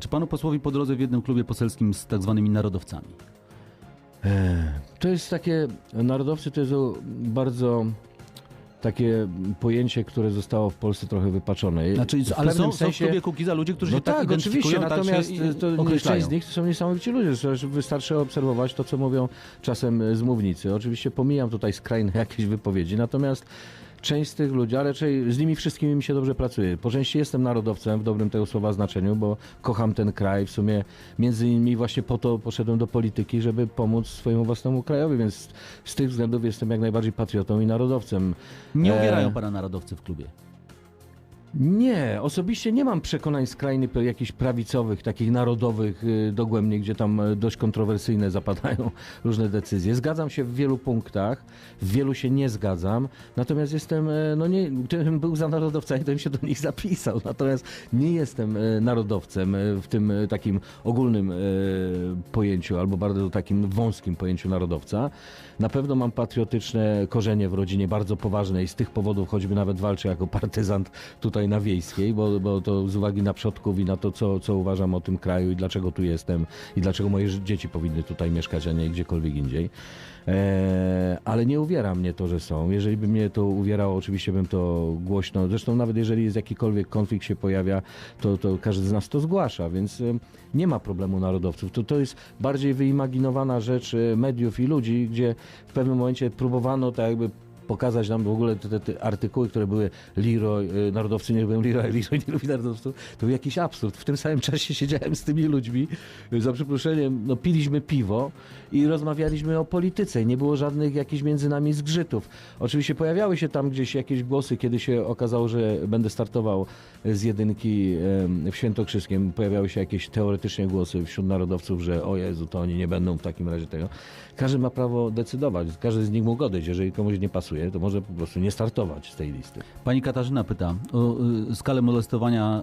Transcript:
Czy panu posłowi po drodze w jednym klubie poselskim z tak zwanymi narodowcami? E, To jest takie, narodowcy to jest bardzo takie pojęcie, które zostało w Polsce trochę wypaczone. Znaczy, ale są, są w klubie Kukiza ludzie, którzy no się tak, tak, oczywiście, identyfikują, tak natomiast i to określają. część z nich to są niesamowici ludzie. Wystarczy obserwować to, co mówią czasem z mównicy. Oczywiście pomijam tutaj skrajne jakieś wypowiedzi, natomiast część z tych ludzi, ale raczej z nimi wszystkimi mi się dobrze pracuje. Po części jestem narodowcem w dobrym tego słowa znaczeniu, bo kocham ten kraj. W sumie między innymi właśnie po to poszedłem do polityki, żeby pomóc swojemu własnemu krajowi, więc z tych względów jestem jak najbardziej patriotą i narodowcem. Nie E, uwierają pana narodowcy w klubie. Nie, osobiście nie mam przekonań skrajnych, jakichś prawicowych, takich narodowych y, dogłębnie, gdzie tam y, dość kontrowersyjne zapadają różne decyzje. Zgadzam się w wielu punktach, w wielu się nie zgadzam, natomiast jestem, y, no nie, gdybym był za narodowca, to bym się do nich zapisał, natomiast nie jestem narodowcem w tym takim ogólnym pojęciu, albo bardzo takim wąskim pojęciu narodowca. Na pewno mam patriotyczne korzenie w rodzinie, bardzo poważne i z tych powodów choćby nawet walczę jako partyzant tutaj na Wiejskiej, bo, bo to z uwagi na przodków i na to, co, co uważam o tym kraju i dlaczego tu jestem i dlaczego moje dzieci powinny tutaj mieszkać, a nie gdziekolwiek indziej. Eee, ale nie uwiera mnie to, że są. Jeżeli by mnie to uwierało, oczywiście bym to głośno. Zresztą nawet jeżeli jest jakikolwiek konflikt się pojawia, to, to każdy z nas to zgłasza, więc nie ma problemu narodowców. To, to jest bardziej wyimaginowana rzecz e, mediów i ludzi, gdzie w pewnym momencie próbowano tak jakby pokazać nam w ogóle te, te, artykuły, które były Leroy, y, narodowcy nie lubią Leroy, Leroy nie lubi narodowców. To był jakiś absurd. W tym samym czasie siedziałem z tymi ludźmi, y, za przeproszeniem, no piliśmy piwo i rozmawialiśmy o polityce nie było żadnych jakichś między nami zgrzytów. Oczywiście pojawiały się tam gdzieś jakieś głosy, kiedy się okazało, że będę startował z jedynki w Świętokrzyskiem. Pojawiały się jakieś teoretycznie głosy wśród narodowców, że o Jezu, to oni nie będą w takim razie tego. Każdy ma prawo decydować, każdy z nich mógł odejść. Jeżeli komuś nie pasuje, to może po prostu nie startować z tej listy. Pani Katarzyna pyta o y, skalę molestowania